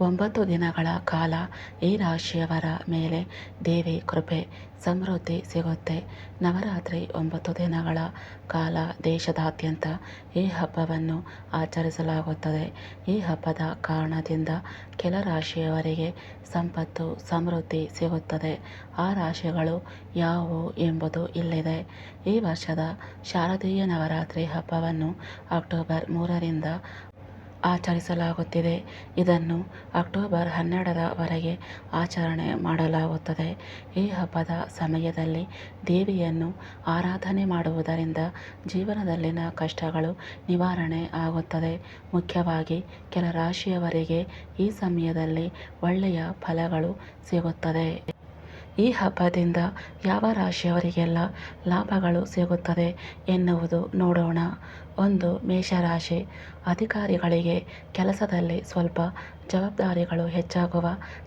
ಒಂಬತ್ತು ದಿನಗಳ ಕಾಲ ಈ ರಾಶಿಯವರ ಮೇಲೆ ದೇವಿ ಕೃಪೆ, ಸಮೃದ್ಧಿ ಸಿಗುತ್ತೆ. ನವರಾತ್ರಿ ಒಂಬತ್ತು ದಿನಗಳ ಕಾಲ ದೇಶದಾದ್ಯಂತ ಈ ಹಬ್ಬವನ್ನು ಆಚರಿಸಲಾಗುತ್ತದೆ. ಈ ಹಬ್ಬದ ಕಾರಣದಿಂದ ಕೆಲ ರಾಶಿಯವರಿಗೆ ಸಂಪತ್ತು, ಸಮೃದ್ಧಿ ಸಿಗುತ್ತದೆ. ಆ ರಾಶಿಗಳು ಯಾವುವು ಎಂಬುದು ಇಲ್ಲಿದೆ. ಈ ವರ್ಷದ ಶಾರದೀಯ ನವರಾತ್ರಿ ಹಬ್ಬವನ್ನು ಅಕ್ಟೋಬರ್ ಮೂರರಿಂದ ಆಚರಿಸಲಾಗುತ್ತಿದೆ. ಇದನ್ನು ಅಕ್ಟೋಬರ್ ಹನ್ನೆರಡರವರೆಗೆ ಆಚರಣೆ ಮಾಡಲಾಗುತ್ತದೆ. ಈ ಹಬ್ಬದ ಸಮಯದಲ್ಲಿ ದೇವಿಯನ್ನು ಆರಾಧನೆ ಮಾಡುವುದರಿಂದ ಜೀವನದಲ್ಲಿನ ಕಷ್ಟಗಳು ನಿವಾರಣೆ ಆಗುತ್ತದೆ. ಮುಖ್ಯವಾಗಿ ಕೆಲ ರಾಶಿಯವರಿಗೆ ಈ ಸಮಯದಲ್ಲಿ ಒಳ್ಳೆಯ ಫಲಗಳು ಸಿಗುತ್ತದೆ. ಈ ಹಬ್ಬದಿಂದ ಯಾವ ರಾಶಿಯವರಿಗೆಲ್ಲ ಲಾಭಗಳು ಸಿಗುತ್ತದೆ ಎನ್ನುವುದು ನೋಡೋಣ. ಒಂದು ಮೇಷರಾಶಿ. ಅಧಿಕಾರಿಗಳಿಗೆ ಕೆಲಸದಲ್ಲಿ ಸ್ವಲ್ಪ ಜವಾಬ್ದಾರಿಗಳು ಹೆಚ್ಚಾಗುವ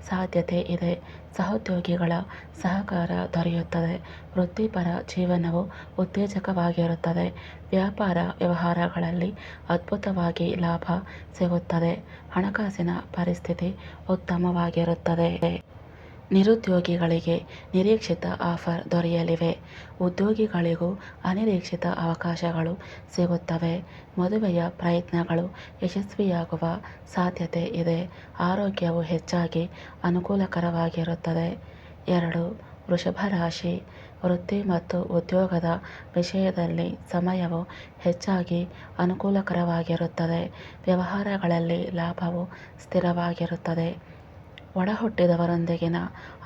ಸಾಧ್ಯತೆ ಇದೆ. ಸಹೋದ್ಯೋಗಿಗಳ ಸಹಕಾರ ದೊರೆಯುತ್ತದೆ. ವೃತ್ತಿಪರ ಜೀವನವು ಉತ್ತೇಜಕವಾಗಿರುತ್ತದೆ. ವ್ಯಾಪಾರ ವ್ಯವಹಾರಗಳಲ್ಲಿ ಅದ್ಭುತವಾಗಿ ಲಾಭ ಸಿಗುತ್ತದೆ. ಹಣಕಾಸಿನ ಪರಿಸ್ಥಿತಿ ಉತ್ತಮವಾಗಿರುತ್ತದೆ. ನಿರುದ್ಯೋಗಿಗಳಿಗೆ ನಿರೀಕ್ಷಿತ ಆಫರ್ ದೊರೆಯಲಿವೆ. ಉದ್ಯೋಗಿಗಳಿಗೂ ಅನಿರೀಕ್ಷಿತ ಅವಕಾಶಗಳು ಸಿಗುತ್ತವೆ. ಮದುವೆಯ ಪ್ರಯತ್ನಗಳು ಯಶಸ್ವಿಯಾಗುವ ಸಾಧ್ಯತೆ ಇದೆ. ಆರೋಗ್ಯವು ಹೆಚ್ಚಾಗಿ ಅನುಕೂಲಕರವಾಗಿರುತ್ತದೆ. ಎರಡು, ವೃಷಭ ರಾಶಿ. ವೃತ್ತಿ ಮತ್ತು ಉದ್ಯೋಗದ ವಿಷಯದಲ್ಲಿ ಸಮಯವು ಹೆಚ್ಚಾಗಿ ಅನುಕೂಲಕರವಾಗಿರುತ್ತದೆ. ವ್ಯವಹಾರಗಳಲ್ಲಿ ಲಾಭವು ಸ್ಥಿರವಾಗಿರುತ್ತದೆ. ಒಡಹುಟ್ಟಿದವರೊಂದಿಗಿನ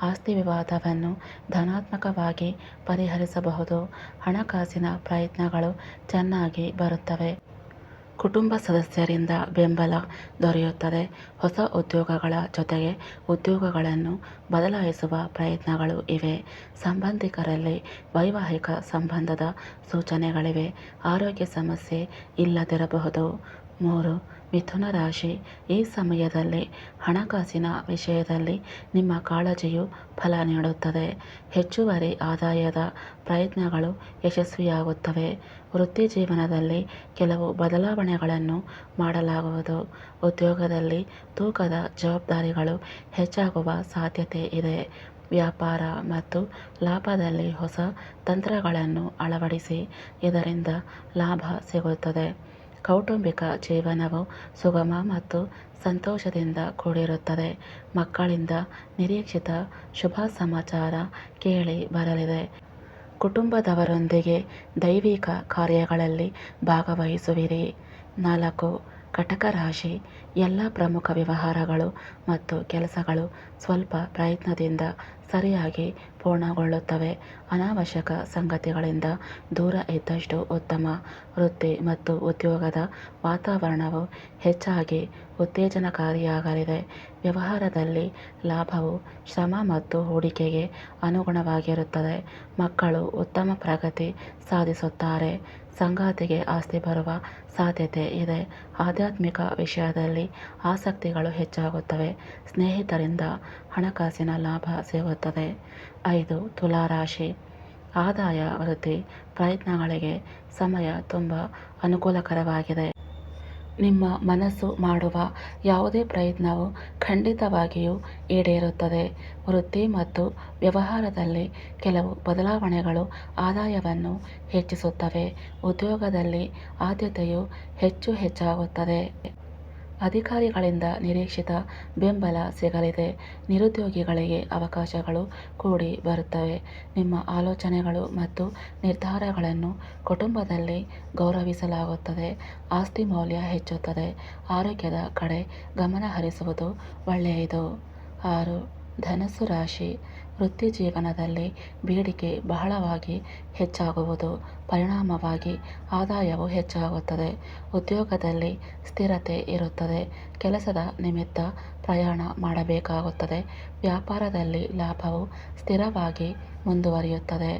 ಆಸ್ತಿ ವಿವಾದವನ್ನು ಧನಾತ್ಮಕವಾಗಿ ಪರಿಹರಿಸಬಹುದು. ಹಣಕಾಸಿನ ಪ್ರಯತ್ನಗಳು ಚೆನ್ನಾಗಿ ಬರುತ್ತವೆ. ಕುಟುಂಬ ಸದಸ್ಯರಿಂದ ಬೆಂಬಲ ದೊರೆಯುತ್ತದೆ. ಹೊಸ ಉದ್ಯೋಗಗಳ ಜೊತೆಗೆ ಉದ್ಯೋಗಗಳನ್ನು ಬದಲಾಯಿಸುವ ಪ್ರಯತ್ನಗಳು ಇವೆ. ಸಂಬಂಧಿಕರಲ್ಲಿ ವೈವಾಹಿಕ ಸಂಬಂಧದ ಸೂಚನೆಗಳಿವೆ. ಆರೋಗ್ಯ ಸಮಸ್ಯೆ ಇಲ್ಲದಿರಬಹುದು. ಮೂರು ಮಿಥುನ ರಾಶಿ ಈ ಸಮಯದಲ್ಲಿ ಹಣಕಾಸಿನ ವಿಷಯದಲ್ಲಿ ನಿಮ್ಮ ಕಾಳಜಿಯು ಫಲ ನೀಡುತ್ತದೆ. ಹೆಚ್ಚುವರಿ ಆದಾಯದ ಪ್ರಯತ್ನಗಳು ಯಶಸ್ವಿಯಾಗುತ್ತವೆ. ವೃತ್ತಿ ಜೀವನದಲ್ಲಿ ಕೆಲವು ಬದಲಾವಣೆಗಳನ್ನು ಮಾಡಲಾಗುವುದು. ಉದ್ಯೋಗದಲ್ಲಿ ತೂಕದ ಜವಾಬ್ದಾರಿಗಳು ಹೆಚ್ಚಾಗುವ ಸಾಧ್ಯತೆ ಇದೆ. ವ್ಯಾಪಾರ ಮತ್ತು ಲಾಭದಲ್ಲಿ ಹೊಸ ತಂತ್ರಗಳನ್ನು ಅಳವಡಿಸಿ ಇದರಿಂದ ಲಾಭ ಸಿಗುತ್ತದೆ. ಕೌಟುಂಬಿಕ ಜೀವನವು ಸುಗಮ ಮತ್ತು ಸಂತೋಷದಿಂದ ಕೂಡಿರುತ್ತದೆ. ಮಕ್ಕಳಿಂದ ನಿರೀಕ್ಷಿತ ಶುಭ ಸಮಾಚಾರ ಕೇಳಿ ಬರಲಿದೆ. ಕುಟುಂಬದವರೊಂದಿಗೆ ದೈವಿಕ ಕಾರ್ಯಗಳಲ್ಲಿ ಭಾಗವಹಿಸುವಿರಿ. ನಾಲ್ಕು ಕಟಕ ರಾಶಿ. ಎಲ್ಲ ಪ್ರಮುಖ ವ್ಯವಹಾರಗಳು ಮತ್ತು ಕೆಲಸಗಳು ಸ್ವಲ್ಪ ಪ್ರಯತ್ನದಿಂದ ಸರಿಯಾಗಿ ಪೂರ್ಣಗೊಳ್ಳುತ್ತವೆ ಅನಾವಶ್ಯಕ ಸಂಗತಿಗಳಿಂದ ದೂರ ಇದ್ದಷ್ಟು ಉತ್ತಮ ವೃತ್ತಿ ಮತ್ತು ಉದ್ಯೋಗದ ವಾತಾವರಣವು ಹೆಚ್ಚಾಗಿ ಉತ್ತೇಜನಕಾರಿಯಾಗಲಿದೆ. ವ್ಯವಹಾರದಲ್ಲಿ ಲಾಭವು ಶ್ರಮ ಮತ್ತು ಹೂಡಿಕೆಗೆ ಅನುಗುಣವಾಗಿರುತ್ತದೆ. ಮಕ್ಕಳು ಉತ್ತಮ ಪ್ರಗತಿ ಸಾಧಿಸುತ್ತಾರೆ. ಸಂಗಾತಿಗೆ ಆಸ್ತಿ ಬರುವ ಸಾಧ್ಯತೆ ಇದೆ. ಆಧ್ಯಾತ್ಮಿಕ ವಿಷಯದಲ್ಲಿ ಆಸಕ್ತಿಗಳು ಹೆಚ್ಚಾಗುತ್ತವೆ. ಸ್ನೇಹಿತರಿಂದ ಹಣಕಾಸಿನ ಲಾಭ ಸಿಗುತ್ತದೆ. ಐದು ತುಲಾರಾಶಿ. ಆದಾಯ ವೃದ್ಧಿ. ಪ್ರಯತ್ನಗಳಿಗೆ ಸಮಯ ತುಂಬ ಅನುಕೂಲಕರವಾಗಿದೆ. ನಿಮ್ಮ ಮನಸ್ಸು ಮಾಡುವ ಯಾವುದೇ ಪ್ರಯತ್ನವು ಖಂಡಿತವಾಗಿಯೂ ಈಡೇರುತ್ತದೆ. ವೃತ್ತಿ ಮತ್ತು ವ್ಯವಹಾರದಲ್ಲಿ ಕೆಲವು ಬದಲಾವಣೆಗಳು ಆದಾಯವನ್ನು ಹೆಚ್ಚಿಸುತ್ತವೆ. ಉದ್ಯೋಗದಲ್ಲಿ ಆದ್ಯತೆಯು ಹೆಚ್ಚು ಹೆಚ್ಚಾಗುತ್ತದೆ. ಅಧಿಕಾರಿಗಳಿಂದ ನಿರೀಕ್ಷಿತ ಬೆಂಬಲ ಸಿಗಲಿದೆ. ನಿರುದ್ಯೋಗಿಗಳಿಗೆ ಅವಕಾಶಗಳು ಕೂಡಿ ಬರುತ್ತವೆ. ನಿಮ್ಮ ಆಲೋಚನೆಗಳು ಮತ್ತು ನಿರ್ಧಾರಗಳನ್ನು ಕುಟುಂಬದಲ್ಲಿ ಗೌರವಿಸಲಾಗುತ್ತದೆ. ಆಸ್ತಿ ಮೌಲ್ಯ ಹೆಚ್ಚುತ್ತದೆ. ಆರೋಗ್ಯದ ಕಡೆ ಗಮನ ಹರಿಸುವುದು ಒಳ್ಳೆಯದು. ಆರು ಧನಸ್ಸು ರಾಶಿ ವೃತ್ತಿ ಜೀವನದಲ್ಲಿ ಬೇಡಿಕೆ ಬಹಳವಾಗಿ ಹೆಚ್ಚಾಗುವುದು. ಪರಿಣಾಮವಾಗಿ ಆದಾಯವು ಹೆಚ್ಚಾಗುತ್ತದೆ. ಉದ್ಯೋಗದಲ್ಲಿ ಸ್ಥಿರತೆ ಇರುತ್ತದೆ. ಕೆಲಸದ ನಿಮಿತ್ತ ಪ್ರಯಾಣ ಮಾಡಬೇಕಾಗುತ್ತದೆ. ವ್ಯಾಪಾರದಲ್ಲಿ ಲಾಭವು ಸ್ಥಿರವಾಗಿ ಮುಂದುವರಿಯುತ್ತದೆ.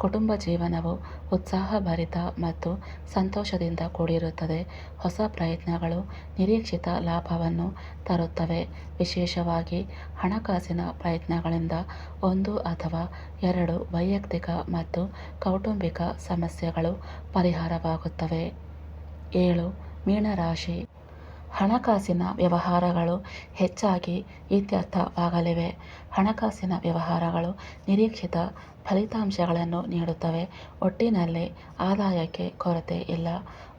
ಕುಟುಂಬ ಜೀವನವು ಉತ್ಸಾಹಭರಿತ ಮತ್ತು ಸಂತೋಷದಿಂದ ಕೂಡಿರುತ್ತದೆ. ಹೊಸ ಪ್ರಯತ್ನಗಳು ನಿರೀಕ್ಷಿತ ಲಾಭವನ್ನು ತರುತ್ತವೆ. ವಿಶೇಷವಾಗಿ ಹಣಕಾಸಿನ ಪ್ರಯತ್ನಗಳಿಂದ ಒಂದು ಅಥವಾ ಎರಡು ವೈಯಕ್ತಿಕ ಮತ್ತು ಕೌಟುಂಬಿಕ ಸಮಸ್ಯೆಗಳು ಪರಿಹಾರವಾಗುತ್ತವೆ. ಏಳು. ಮೀನರಾಶಿ. ಹಣಕಾಸಿನ ವ್ಯವಹಾರಗಳು ಹೆಚ್ಚಾಗಿ ಇತ್ಯರ್ಥವಾಗಲಿವೆ ಹಣಕಾಸಿನ ವ್ಯವಹಾರಗಳು ನಿರೀಕ್ಷಿತ ಫಲಿತಾಂಶಗಳನ್ನು ನೀಡುತ್ತವೆ. ಒಟ್ಟಿನಲ್ಲಿ ಆದಾಯಕ್ಕೆ ಕೊರತೆ ಇಲ್ಲ.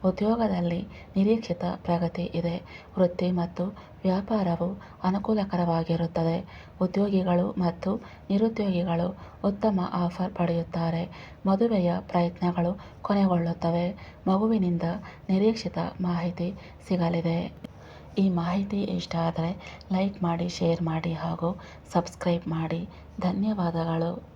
ಉದ್ಯೋಗದಲ್ಲಿ ನಿರೀಕ್ಷಿತ ಪ್ರಗತಿ ಇದೆ. ವೃತ್ತಿ ಮತ್ತು ವ್ಯಾಪಾರವು ಅನುಕೂಲಕರವಾಗಿರುತ್ತದೆ. ಉದ್ಯೋಗಿಗಳು ಮತ್ತು ನಿರುದ್ಯೋಗಿಗಳು ಉತ್ತಮ ಆಫರ್ ಪಡೆಯುತ್ತಾರೆ. ಮದುವೆಯ ಪ್ರಯತ್ನಗಳು ಕೊನೆಗೊಳ್ಳುತ್ತವೆ. ಮಗುವಿನಿಂದ ನಿರೀಕ್ಷಿತ ಮಾಹಿತಿ ಸಿಗಲಿದೆ. ಈ ಮಾಹಿತಿ ಇಷ್ಟ ಆದರೆ ಲೈಕ್ ಮಾಡಿ, ಶೇರ್ ಮಾಡಿ ಹಾಗೂ ಸಬ್ಸ್ಕ್ರೈಬ್ ಮಾಡಿ. ಧನ್ಯವಾದಗಳು.